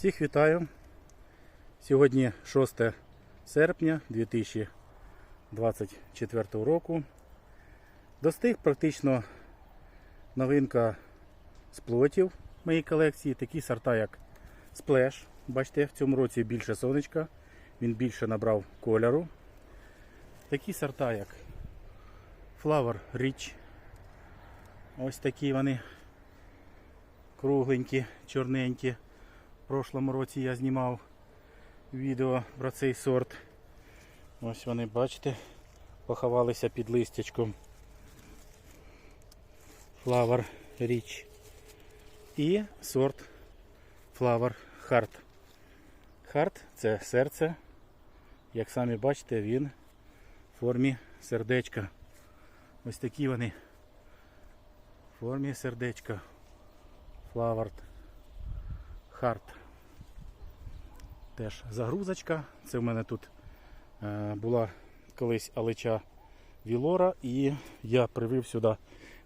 Всіх вітаю. Сьогодні 6 серпня 2024 року. Достиг практично новинка з плотів моєї колекції. Такі сорта, як Splash. Бачите, в цьому році більше сонечка, він більше набрав кольору. Такі сорта, як Flower Rich. Ось такі вони кругленькі, чорненькі. Прошлому році я знімав відео про цей сорт. Ось вони, бачите, поховалися під листячком. Flower Rich. І сорт Flower Heart. Heart це серце. Як самі бачите, він в формі сердечка. Ось такі вони в формі сердечка. Flower Heart. Теж загрузочка. Це в мене тут е, була колись алеча Вілора і я привив сюди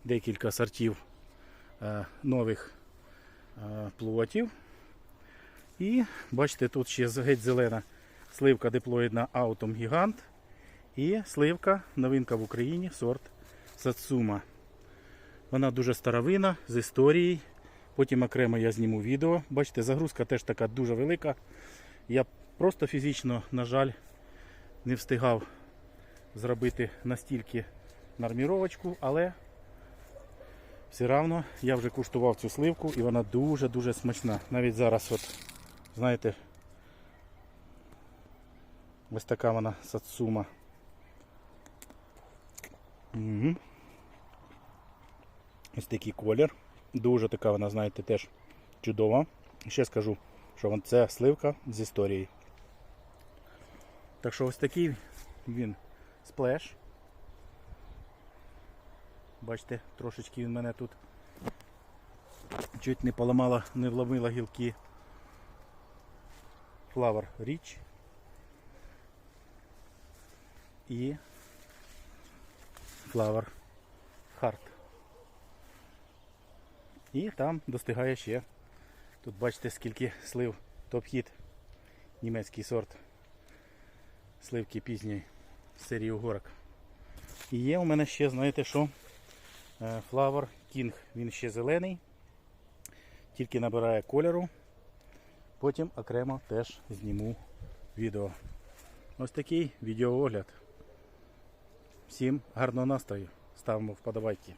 декілька сортів е, нових е, плотів. І бачите, тут ще геть зелена сливка диплоїдна Autumn Gigant і сливка, новинка в Україні, сорт Сацума. Вона дуже старовина з історією. Потім окремо я зніму відео. Бачите, загрузка теж така дуже велика. Я просто фізично, на жаль, не встигав зробити настільки норміровочку, але все одно я вже куштував цю сливку і вона дуже-дуже смачна. Навіть зараз, от, знаєте, ось така вона сацума. Угу. Ось такий колір. Дуже така вона, знаєте, теж чудова. Ще скажу, що це сливка з історії. Так що ось такий він сплеш. Бачите, трошечки він мене тут чуть не поламала, не вломила гілки. Flower Rich. І Flower Heart. І там достигає ще. Тут бачите скільки слив топ-хіт. Німецький сорт. Сливки пізньої серії угорок. І є у мене ще, знаєте що? Е, Flower King. Він ще зелений. Тільки набирає кольору. Потім окремо теж зніму відео. Ось такий відеоогляд. Всім гарного настрою. Ставимо вподобайки.